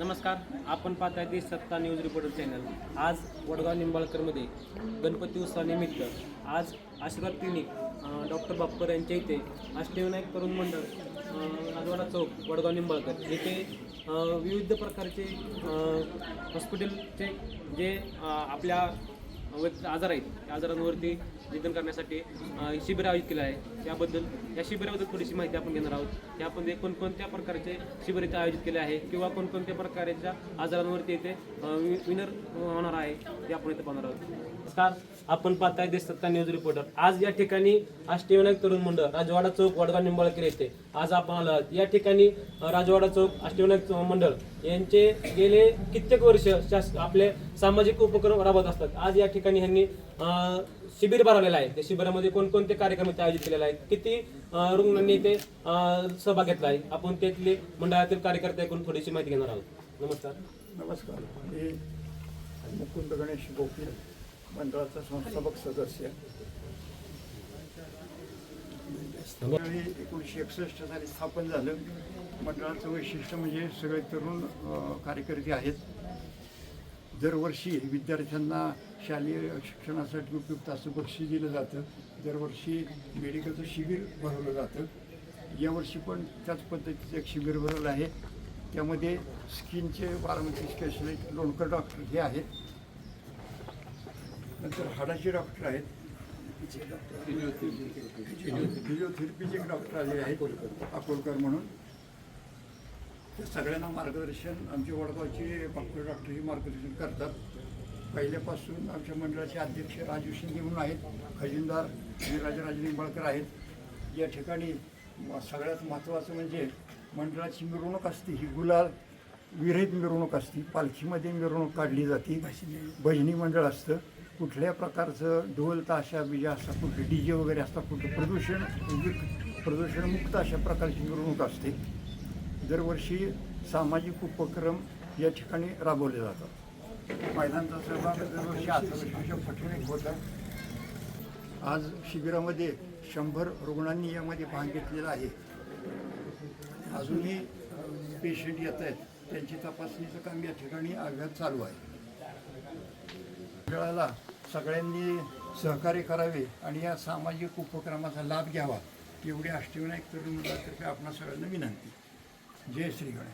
नमस्कार आपण पाहताय देश सत्ता न्यूज रिपोर्टर चॅनल. आज वडगाव निंबाळकरमध्ये गणपती उत्सवानिमित्त आज आशीर्वाद क्लिनिक डॉक्टर बाप्पर यांच्या इथे अष्टविनायक तरुण मंडळ अ, राजवाडा चौक वडगाव निंबाळकर येथे विविध प्रकारचे हॉस्पिटलचे जे आपल्या आजार आहेत. त्या आजारांवरती निधन करण्यासाठी शिबिर आयोजित केलं आहे. त्याबद्दल या शिबिराबद्दल थोडीशी माहिती आपण घेणार आहोत. त्यामध्ये कोणकोणत्या प्रकारचे शिबिर इथे आयोजित केले आहे किंवा कोणकोणत्या प्रकारच्या आजारांवरती इथे विनर होणार आहे ते आपण इथे पाहणार आहोत. नमस्कार. आपण पाहताय देशसत्ता न्यूज रिपोर्टर. आज या ठिकाणी अष्टविनायक तरुण मंडळ राजवाडा चौक वडगाव निंबाळकर येथे. आज आपण आलो आहोत. या ठिकाणी राजवाडा चौक अष्टविनायक मंडळ यांचे गेले कित्येक वर्ष शास आपले सामाजिक उपक्रम राबवत असतात. आज या ठिकाणी ह्यांनी शिबिर भरवलेलं आहे. त्या शिबिरामध्ये कोणकोणते कार्यक्रम इथे आयोजित केलेले आहेत? किती रुग्णांनी इथे सहभाग घेतला आहे? आपण त्यातले मंडळातील कार्यकर्त्याकडून थोडीशी माहिती घेणार आहोत. नमस्कार. नमस्कार. मी मुकुंद गणेश गोपी मंडळाचा संस्थापक सदस्य. एकोणीसशे एकसष्ट साली स्थापन झालं. मंडळाचं वैशिष्ट्य म्हणजे सगळे तरुण कार्यकर्ते आहेत. दरवर्षी विद्यार्थ्यांना शालेय शिक्षणासाठी उपयुक्त असं बक्षीस दिलं जातं. दरवर्षी मेडिकलचं शिबिर भरवलं जातं. यावर्षी पण त्याच पद्धतीचं एक शिबिर भरवलं आहे. त्यामध्ये स्किनचे बारामती स्पेशलिस्ट लोणकर डॉक्टर हे आहेत. नंतर हाडाचे डॉक्टर आहेत. फिजिओथेरपीचे डॉक्टर आले आहेत अकोलकर म्हणून. त्या सगळ्यांना मार्गदर्शन आमचे वडगावचे डॉक्टर डॉक्टर हे मार्गदर्शन करतात. पहिल्यापासून आमच्या मंडळाचे अध्यक्ष राजू शिंदे म्हणून आहेत खजिनदार आणि राजराजे निंबाळकर आहेत. या ठिकाणी सगळ्यात महत्त्वाचं म्हणजे मंडळाची मिरवणूक असते ही गुलाल विरहित मिरवणूक असते पालखीमध्ये मिरवणूक काढली जाते भजनी मंडळ असतं. कुठल्या प्रकारचं ढोल ताशा बिजा असतात कुठले डी जे वगैरे असतात कुठलं प्रदूषण प्रदूषणमुक्त अशा प्रकारची मिरवणूक असते. दरवर्षी सामाजिक उपक्रम या ठिकाणी राबवले जातात. महिलांचा सहभाग दरवर्षी अठराशे पठण होता आज शिबिरामध्ये शंभर रुग्णांनी यामध्ये भाग घेतलेला आहे. अजूनही पेशंट येत आहेत. त्यांची तपासणीचं काम या ठिकाणी अभ्यास चालू आहे. वेळाला सगळ्यांनी सहकार्य करावे आणि या सामाजिक उपक्रमाचा लाभ घ्यावा एवढी अष्टविनायक तरुण मंडळातर्फे आपणा सगळ्यांना विनंती. J3 がね